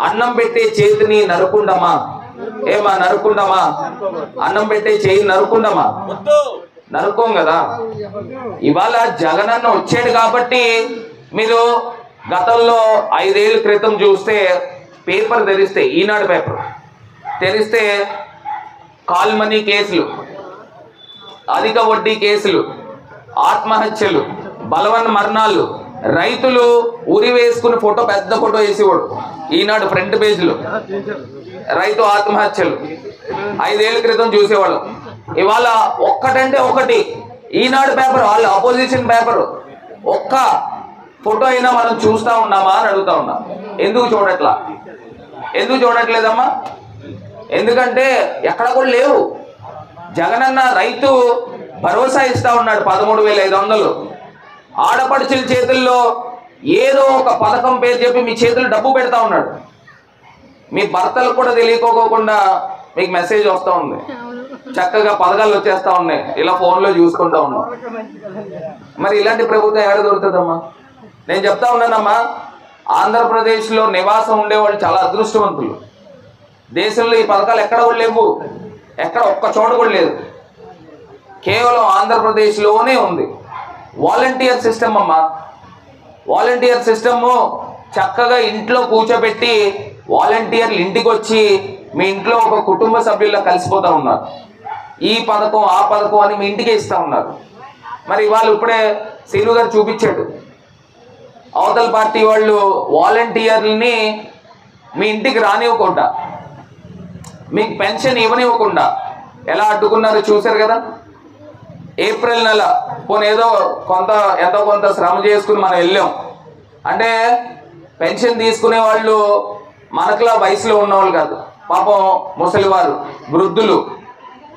అన్నం పెట్టే చేతిని నరుకుండమా? ఏమా నరుకుండమా? అన్నం పెట్టే చేయి నరుకుండమా? నరుకోం కదా. ఇవాళ జగనన్న వచ్చాడు కాబట్టి మీరు గతంలో ఐదేళ్ళ క్రితం చూస్తే పేపర్ తెరిస్తే ఈనాడు పేపర్ తెరిస్తే కాల్ మనీ కేసులు అధిక వడ్డీ కేసులు ఆత్మహత్యలు బలవన్ మరణాలు రైతులు ఉరి వేసుకుని ఫోటో పెద్ద ఫోటో వేసేవాడు. ఈనాడు ఫ్రంట్ పేజీలో. రైతు ఆత్మహత్యలు. ఐదేళ్ళ క్రితం చూసేవాళ్ళం. ఇవాళ ఒక్కటంటే ఒకటి. ఈనాడు పేపర్ వాళ్ళు అపోజిషన్ పేపర్. ఒక్క ఫోటో అయినా మనం చూస్తూ ఉన్నామా అని అడుగుతా ఉన్నా. ఎందుకు చూడట్లా? ఎందుకు చూడట్లేదమ్మా? ఎందుకంటే ఎక్కడ కూడా లేవు. జగనన్న రైతు భరోసా ఇస్తా ఉన్నాడు పదమూడు వేల ఐదు వందలు. ఆడపడుచుల చేతుల్లో ఏదో ఒక పథకం పేరు చెప్పి మీ చేతులు డబ్బు పెడతా ఉన్నాడు. మీ భర్తలు కూడా తెలియకోకుండా మీకు మెసేజ్ వస్తూ ఉంది. చక్కగా పథకాలు వచ్చేస్తా ఉన్నాయి. ఇలా ఫోన్లో చూసుకుంటా ఉన్నాం. మరి ఇలాంటి ప్రభుత్వం ఎక్కడ దొరుకుతుందమ్మా? నేను చెప్తా ఉన్నానమ్మా ఆంధ్రప్రదేశ్లో నివాసం ఉండేవాళ్ళు చాలా అదృష్టవంతులు. దేశంలో ఈ పథకాలు ఎక్కడ కూడా లేవు. ఎక్కడ ఒక్క చోట కూడా లేదు. కేవలం ఆంధ్రప్రదేశ్లోనే ఉంది. వాలంటీర్ సిస్టమ్ అమ్మా. వాలంటీర్ సిస్టము చక్కగా ఇంట్లో కూర్చోబెట్టి వాలంటీర్లు ఇంటికి వచ్చి మీ ఇంట్లో ఒక కుటుంబ సభ్యుల్లో కలిసిపోతూ ఉన్నారు. ఈ పథకం ఆ పథకం అని మీ ఇంటికి ఇస్తూ ఉన్నారు. మరి ఇవాళ ఇప్పుడే శ్రీను గారు చూపించాడు. అవతల పార్టీ వాళ్ళు వాలంటీర్లని మీ ఇంటికి రానివ్వకుండా మీకు పెన్షన్ ఇవ్వనివ్వకుండా ఎలా అడ్డుకున్నారో చూశారు కదా? ఏప్రిల్ నెల. పోనీ ఏదో కొంత ఎంతో కొంత శ్రమ చేసుకుని మనం వెళ్ళాం. అంటే పెన్షన్ తీసుకునే వాళ్ళు మనకులా వయసులో ఉన్నవాళ్ళు కాదు. పాపం ముసలివారు వృద్ధులు.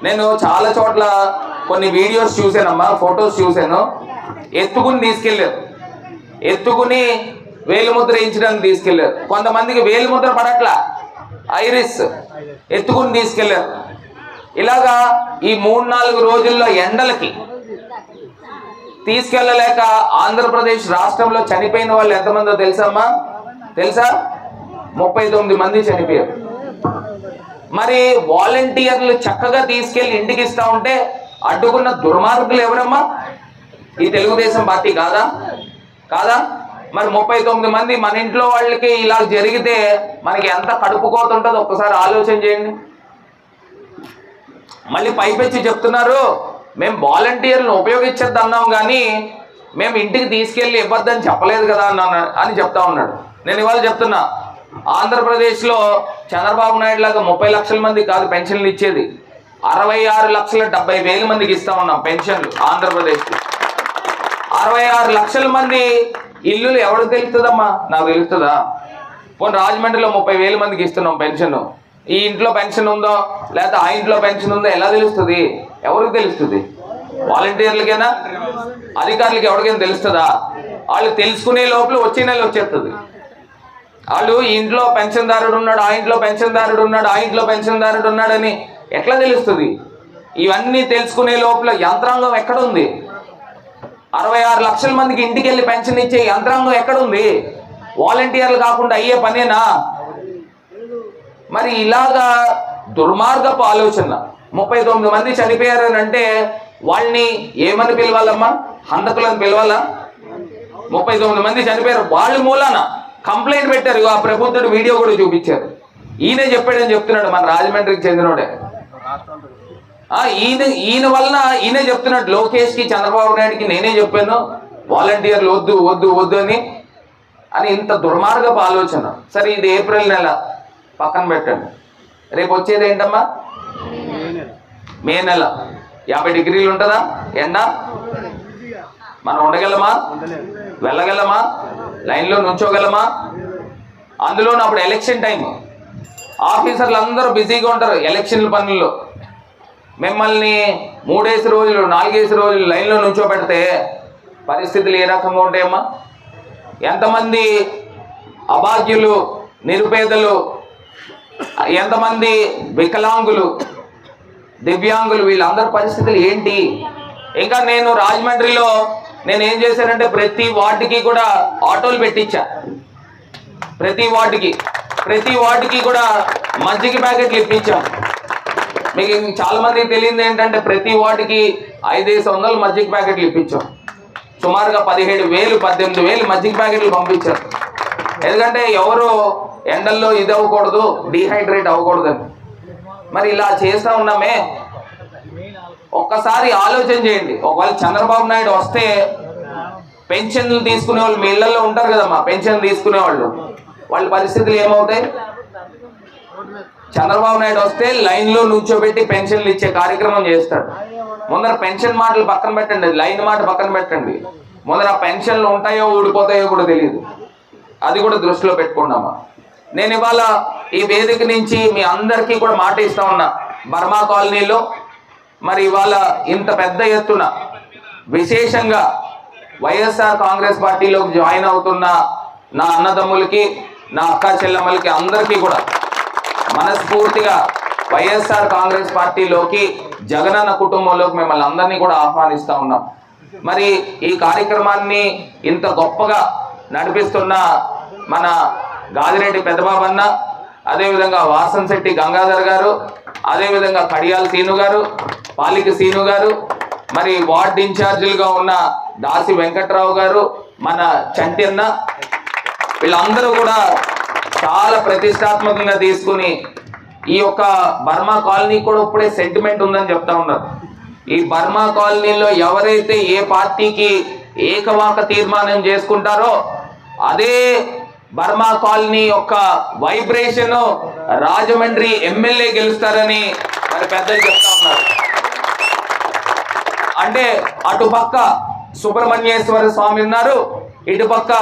నేను చాలా చోట్ల కొన్ని వీడియోస్ చూశానమ్మా ఫొటోస్ చూశాను. ఎత్తుకుని తీసుకెళ్ళారు. ఎత్తుకుని వేలిముద్ర వేయించడానికి తీసుకెళ్ళారు. కొంతమందికి వేలిముద్ర పడట్లా. ఐరిస్. ఎత్తుకుని తీసుకెళ్ళారు. ఇలాగా ఈ మూడు నాలుగు రోజుల్లో ఎండలకి తీసుకెళ్ళలేక ఆంధ్రప్రదేశ్ రాష్ట్రంలో చనిపోయిన వాళ్ళు ఎంతమందో తెలుసమ్మా? తెలుసా? ముప్పై తొమ్మిది మంది చనిపోయారు. మరి వాలంటీర్లు చక్కగా తీసుకెళ్ళి ఇంటికి ఇస్తా ఉంటే అడ్డుకున్న దుర్మార్గులు ఎవరమ్మా? ఈ తెలుగుదేశం పార్టీ కాదా? కాదా? మరి ముప్పై తొమ్మిది మంది మన ఇంట్లో వాళ్ళకి ఇలా జరిగితే మనకి ఎంత కడుపుకోతుంటుందో ఒక్కసారి ఆలోచన చేయండి. మళ్ళీ పైపెచ్చి చెప్తున్నారు. మేము వాలంటీర్లను ఉపయోగించద్దు అన్నాం కానీ మేము ఇంటికి తీసుకెళ్ళి ఇవ్వద్దని చెప్పలేదు కదా అన్నా అని చెప్తా ఉన్నాడు. నేను ఇవాళ చెప్తున్నా ఆంధ్రప్రదేశ్లో చంద్రబాబు నాయుడు లాగా ముప్పై లక్షల మంది కాదు పెన్షన్లు ఇచ్చేది. అరవై ఆరు లక్షల డెబ్బై వేల మందికి ఇస్తా ఉన్నాం పెన్షన్లు ఆంధ్రప్రదేశ్కి. అరవై ఆరు లక్షల మంది ఇల్లులు ఎవరికి తెలుస్తుందమ్మా? నాకు తెలుస్తుందా? పోనీ రాజమండ్రిలో ముప్పై వేల మందికి ఇస్తున్నాం పెన్షన్. ఈ ఇంట్లో పెన్షన్ ఉందో లేకపోతే ఆ ఇంట్లో పెన్షన్ ఉందో? ఎలా తెలుస్తుంది? ఎవరికి తెలుస్తుంది? వాలంటీర్లకైనా? అధికారులకి ఎవరికైనా తెలుస్తుందా? వాళ్ళు తెలుసుకునే లోపల వచ్చే నెల వచ్చేస్తుంది. వాళ్ళు ఈ ఇంట్లో పెన్షన్దారుడు ఉన్నాడు ఆ ఇంట్లో పెన్షన్దారుడు ఉన్నాడు ఆ ఇంట్లో పెన్షన్దారుడు ఉన్నాడని ఎట్లా తెలుస్తుంది? ఇవన్నీ తెలుసుకునే లోపల యంత్రాంగం ఎక్కడ ఉంది అరవై ఆరు లక్షల మందికి ఇంటికి వెళ్ళి పెన్షన్ ఇచ్చే యంత్రాంగం ఎక్కడుంది? వాలంటీర్లు కాకుండా అయ్యే పనేనా? మరి ఇలాగా దుర్మార్గపు ఆలోచన. ముప్పై తొమ్మిది మంది చనిపోయారు అని అంటే వాళ్ళని ఏమని పిలవాలమ్మా? హంతకులను పిలవాలా? ముప్పై తొమ్మిది మంది చనిపోయారు. వాళ్ళ మూలాన కంప్లైంట్ పెట్టారు. ఆ ప్రబుద్ధుడు వీడియో కూడా చూపించారు. ఈయనే చెప్పాడని చెప్తున్నాడు మన రాజమండ్రికి చెందినోడే. ఈయన ఈయన వలన ఈయనే చెప్తున్నాడు. లోకేష్కి చంద్రబాబు నాయుడుకి నేనే చెప్పాను. వాలంటీర్లు వద్దు వద్దు వద్దు అని. అని ఇంత దుర్మార్గపు ఆలోచన. సరే ఇది ఏప్రిల్ నెల. పక్కన పెట్టండి. రేపు వచ్చేది ఏంటమ్మా? మే నెల. యాభై డిగ్రీలు ఉంటుందా? ఎండ? మనం ఉండగలమా? వెళ్ళగలమా? లైన్లో నుంచోగలమా? అందులో అప్పుడు ఎలక్షన్ టైం ఆఫీసర్లు అందరూ బిజీగా ఉంటారు ఎలక్షన్ల పనుల్లో. మిమ్మల్ని మూడేసి రోజులు నాలుగేసి రోజులు లైన్లో నుంచోబెడితే పరిస్థితులు ఏ రకంగా ఉంటాయమ్మా? ఎంతమంది అభాగ్యులు నిరుపేదలు ఎంతమంది వికలాంగులు దివ్యాంగులు వీళ్ళందరి పరిస్థితులు ఏంటి? ఇంకా నేను రాజమండ్రిలో నేను ఏం చేశానంటే ప్రతి వార్డుకి కూడా ఆటోలు పెట్టించా. ప్రతి వార్డుకి ప్రతి వార్డుకి కూడా మజ్జిగ ప్యాకెట్లు ఇప్పించాం. మీకు చాలా మందికి తెలియదు ఏంటంటే ప్రతి వార్డుకి ఐదేసి వందలు మజ్జిగ ప్యాకెట్లు ఇప్పించాం. సుమారుగా పదిహేడు వేలు పద్దెనిమిది వేలు మజ్జిగ ప్యాకెట్లు పంపించారు. ఎందుకంటే ఎవరు ఎండల్లో ఇది అవ్వకూడదు డీహైడ్రేట్ అవ్వకూడదని మరి ఇలా చేస్తా ఉన్నామే. ఒక్కసారి ఆలోచన చేయండి. ఒకవేళ చంద్రబాబు నాయుడు వస్తే పెన్షన్లు తీసుకునే వాళ్ళు మీ ఇళ్ళలో ఉంటారు కదమ్మా పెన్షన్ తీసుకునే వాళ్ళు. వాళ్ళ పరిస్థితులు ఏమవుతాయి? చంద్రబాబు నాయుడు వస్తే లైన్లో నుంచోబెట్టి పెన్షన్లు ఇచ్చే కార్యక్రమం చేస్తాడు. ముందర పెన్షన్ మాటలు పక్కన పెట్టండి లైన్ మాట పక్కన పెట్టండి. ముందర పెన్షన్లు ఉంటాయో ఊడిపోతాయో కూడా తెలియదు. అది కూడా దృష్టిలో పెట్టుకున్నామా నేను ఇవాళ ఈ వేదిక నుంచి మీ అందరికీ కూడా మాట ఇస్తా ఉన్నా. బర్మా కాలనీలో మరి ఇవాళ ఇంత పెద్ద ఎత్తున విశేషంగా వైఎస్ఆర్ కాంగ్రెస్ పార్టీలోకి జాయిన్ అవుతున్న నా అన్నదమ్ములకి నా అక్క చెల్లెమ్మలకి అందరికీ కూడా మనస్ఫూర్తిగా వైఎస్ఆర్ కాంగ్రెస్ పార్టీలోకి జగనన్న కుటుంబంలోకి మిమ్మల్ని అందరినీ కూడా ఆహ్వానిస్తూ ఉన్నాం. మరి ఈ కార్యక్రమాన్ని ఇంత గొప్పగా నడిపిస్తున్న మన గాదిరెడ్డి పెద్దబాబన్న అదేవిధంగా వాసన్ శెట్టి గంగాధర్ గారు అదేవిధంగా కడియాల సీను గారు పాలిక సీను గారు మరి వార్డ్ ఇన్ఛార్జీలుగా ఉన్న దాసి వెంకట్రావు గారు మన చంటి అన్న వీళ్ళందరూ కూడా చాలా ప్రతిష్టాత్మకంగా తీసుకుని ఈ యొక్క బర్మా కాలనీ కూడా ఇప్పుడే సెంటిమెంట్ ఉందని చెప్తా ఉన్నారు. ఈ బర్మా కాలనీలో ఎవరైతే ఏ పార్టీకి ఏకవాక తీర్మానం చేసుకుంటారో అదే బర్మా కాలనీ యొక్క వైబ్రేషన్ రాజమండ్రి ఎమ్మెల్యే గెలుస్తారని మరి పెద్దలు చెప్తా ఉన్నారు. అంటే అటుపక్క సుబ్రహ్మణ్యేశ్వర స్వామి ఉన్నారు ఇటుపక్క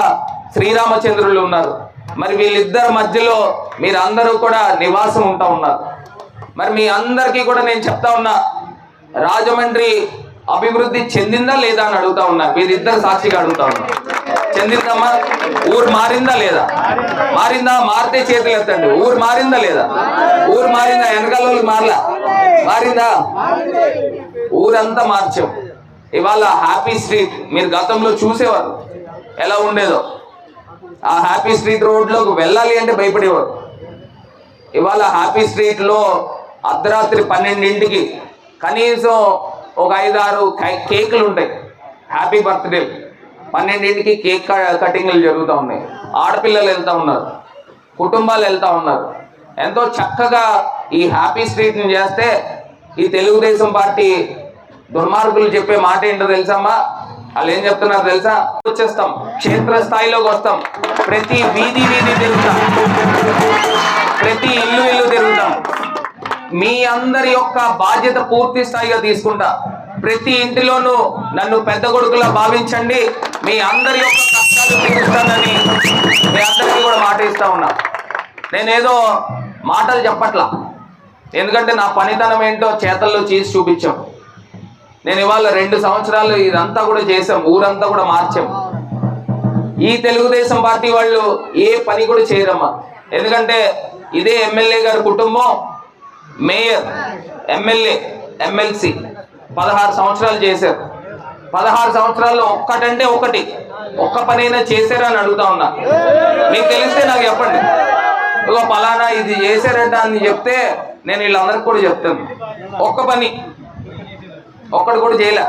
శ్రీరామచంద్రులు ఉన్నారు. మరి వీళ్ళిద్దరి మధ్యలో మీరు అందరూ కూడా నివాసం ఉంటా ఉన్నారు. మరి మీ అందరికీ కూడా నేను చెప్తా ఉన్నా రాజమండ్రి అభివృద్ధి చెందిందా లేదా అని అడుగుతా ఉన్నా మీరిద్దరు సాక్షిగా అడుగుతా ఉన్నా. చెందిందమ్మా? ఊరు మారిందా లేదా? మారిందా? మారితే చేతులు ఎత్తండి. ఊరు మారిందా లేదా? ఊరు మారిందా? వెనకాల మారలా? మారిందా? ఊరంతా మార్చాం. ఇవాళ హ్యాపీ స్ట్రీట్. మీరు గతంలో చూసేవారు. ఎలా ఉండేదో. ఆ హ్యాపీ స్ట్రీట్ రోడ్లోకి వెళ్ళాలి అంటే భయపడేవారు. ఇవాళ హ్యాపీ స్ట్రీట్లో అర్ధరాత్రి పన్నెండింటికి కనీసం ఒక ఐదారు కే- కేకులు ఉంటాయి హ్యాపీ బర్త్డే. పన్నెండింటికి కేక్ కటింగ్లు జరుగుతూ ఉన్నాయి. ఆడపిల్లలు వెళ్తూ ఉన్నారు. కుటుంబాలు వెళ్తూ ఉన్నారు. ఎంతో చక్కగా ఈ హ్యాపీ స్ట్రీట్ని చేస్తే ఈ తెలుగుదేశం పార్టీ దుర్మార్గులు చెప్పే మాట ఏంటో తెలుసమ్మా? వాళ్ళు ఏం చెప్తున్నారు తెలుసా? వచ్చేస్తాం. క్షేత్ర స్థాయిలోకి వస్తాం. ప్రతి వీధి వీధి తిరుగుతాం. ప్రతి ఇల్లు ఇల్లు తిరుగుతాం. మీ అందరి యొక్క బాధ్యత పూర్తి స్థాయిగా తీసుకుంటా. ప్రతి ఇంటిలోనూ నన్ను పెద్ద కొడుకులా భావించండి. మీ అందరి యొక్క కష్టాలు తీరుస్తానని మీ అందరికీ కూడా మాట ఇస్తా ఉన్నా. నేనేదో మాటలు చెప్పట్లా. ఎందుకంటే నా పనితనం ఏంటో చేతల్లో చేసి చూపించాం. నేను ఇవాళ రెండు సంవత్సరాలు ఇదంతా కూడా చేసాం ఊరంతా కూడా మార్చాం. ఈ తెలుగుదేశం పార్టీ వాళ్ళు ఏ పని కూడా చేయరమ్మా. ఎందుకంటే ఇదే ఎమ్మెల్యే గారి కుటుంబం. మేయర్ ఎమ్మెల్యే ఎమ్మెల్సీ పదహారు సంవత్సరాలు చేశారు. పదహారు సంవత్సరాల్లో ఒక్కటంటే ఒకటి. ఒక్క పనైనా చేశారని అడుగుతా ఉన్నా. మీకు తెలిస్తే నాకు చెప్పండి. ఇగో పలానా ఇది చేశారంట అని చెప్తే నేను వీళ్ళందరికి కూడా చెప్తాను. ఒక్క పని. ఒక్కడు కూడా చేయలే.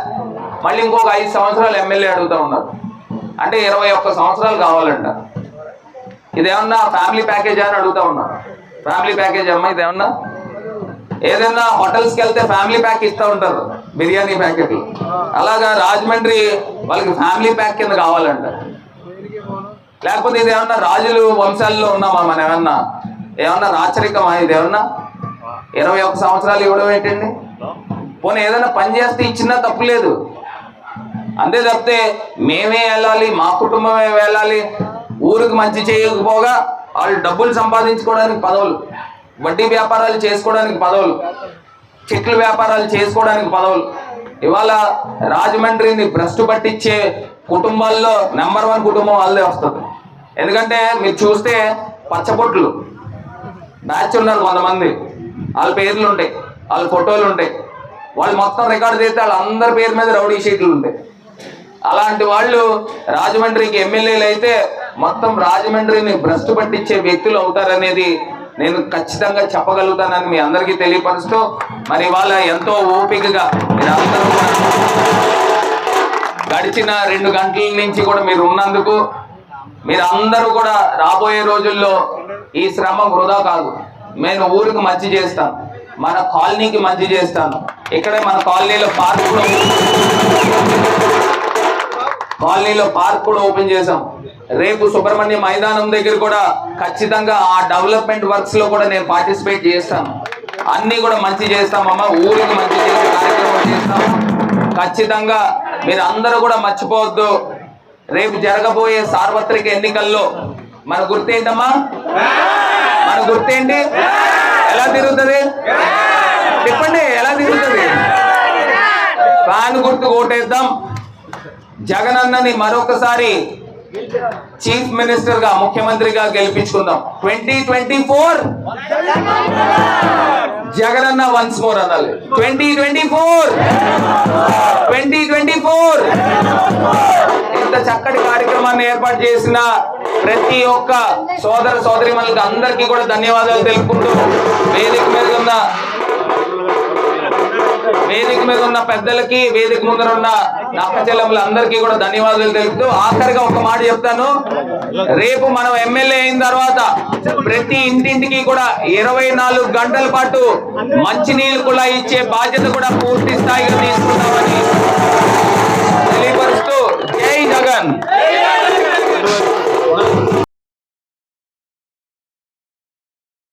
మళ్ళీ ఇంకొక ఐదు సంవత్సరాలు ఎమ్మెల్యే అడుగుతా ఉన్నారు. అంటే ఇరవై ఒక్క సంవత్సరాలు కావాలంట. ఇదేమన్నా ఫ్యామిలీ ప్యాకేజా అని అడుగుతా ఉన్నా. ఫ్యామిలీ ప్యాకేజ్ అమ్మా ఇదేమన్నా? ఏదైనా హోటల్స్కి వెళ్తే ఫ్యామిలీ ప్యాక్ ఇస్తూ ఉంటారు బిర్యానీ ప్యాకెట్లు అలాగా రాజమండ్రి వాళ్ళకి ఫ్యామిలీ ప్యాక్ కింద కావాలంట. లేకపోతే ఇది ఏమన్నా రాజులు వంశాల్లో ఉన్నామా మనం ఏమన్నా? ఏమన్నా రాచరికమా ఇది ఏమన్నా? ఇరవై ఒక్క సంవత్సరాలు ఇవ్వడం ఏంటండి? పోనీ ఏదైనా పని చేస్తే ఇచ్చినా తప్పు లేదు. అంతే తప్పితే మేమే వెళ్ళాలి మా కుటుంబమే వెళ్ళాలి ఊరికి మంచి చేయకపోగా వాళ్ళు డబ్బులు సంపాదించుకోవడానికి పదవులు. వడ్డీ వ్యాపారాలు చేసుకోవడానికి పదవులు చెట్ల వ్యాపారాలు చేసుకోవడానికి పదవులు. ఇవాళ రాజమండ్రిని భ్రష్టు పట్టించే కుటుంబాల్లో నెంబర్ వన్ కుటుంబం వాళ్ళదే వస్తుంది ఎందుకంటే మీరు చూస్తే పచ్చబొట్లు బ్యాచ్ ఉన్నారు కొంతమంది. వాళ్ళ పేర్లు ఉంటాయి వాళ్ళ ఫోటోలు ఉంటాయి. వాళ్ళు మొత్తం రికార్డు చేస్తే వాళ్ళందరి పేరు మీద రౌడీ షీట్లు ఉంటాయి. అలాంటి వాళ్ళు రాజమండ్రికి ఎమ్మెల్యేలు అయితే మొత్తం రాజమండ్రిని భ్రష్టు పట్టించే వ్యక్తులు అవుతారనేది నేను ఖచ్చితంగా చెప్పగలుగుతానని మీ అందరికీ తెలియపరుస్తూ మరి ఇవాళ ఎంతో ఓపికగా మీరు అందరూ గడిచిన రెండు గంటల నుంచి కూడా మీరు ఉన్నందుకు మీరు అందరూ కూడా రాబోయే రోజుల్లో ఈ శ్రమ వృధా కాదు. నేను ఊరికి మంచి చేస్తాను. మన కాలనీకి మంచి చేస్తాను. ఇక్కడే మన కాలనీలో పార్క్ కూడా కాలనీలో పార్క్ కూడా ఓపెన్ చేసాం రేపు సుబ్రహ్మణ్య మైదానం దగ్గర కూడా ఖచ్చితంగా ఆ డెవలప్మెంట్ వర్క్స్లో కూడా నేను పార్టిసిపేట్ చేస్తాను. అన్ని కూడా మంచి చేస్తామమ్మా ఊరికి మంచి చేసే కార్యక్రమం చేస్తాము ఖచ్చితంగా మీరు అందరూ కూడా మర్చిపోవద్దు. రేపు జరగబోయే సార్వత్రిక ఎన్నికల్లో మన గుర్తేంటమ్మా? మన గుర్తేంటి? ఎలా తిరుగుతుంది? చెప్పండి ఎలా తిరుగుతుంది? ఫ్యాన్ గుర్తు ఓటేద్దాం. జగనన్నని మరొకసారి చీఫ్ మినిస్టర్గా ముఖ్యమంత్రిగా గెలిపించుకుందాం. Twenty twenty four! Jagananna once more అనాలి. Twenty twenty four! Twenty twenty four! ఇంత చక్కటి కార్యక్రమాన్ని ఏర్పాటు చేసిన ప్రతి ఒక్క సోదర సోదరి అందరికీ కూడా ధన్యవాదాలు తెలుపుకుంటూ వేదిక మీద ఉన్న వేదిక మీద ఉన్న పెద్దలకి వేదిక ముందర ఉన్న నక్కచెల్లెములు అందరికీ కూడా ధన్యవాదాలు తెలుపుతూ ఆఖరిగా ఒక మాట చెప్తాను. రేపు మనం ఎమ్మెల్యే అయిన తర్వాత ప్రతి ఇంటింటికి కూడా ఇరవై నాలుగు గంటల పాటు మంచినీళ్ళు కూడా ఇచ్చే బాధ్యత కూడా పూర్తి స్థాయిగా తీసుకుంటామని తెలియపరుస్తూ జై జగన్.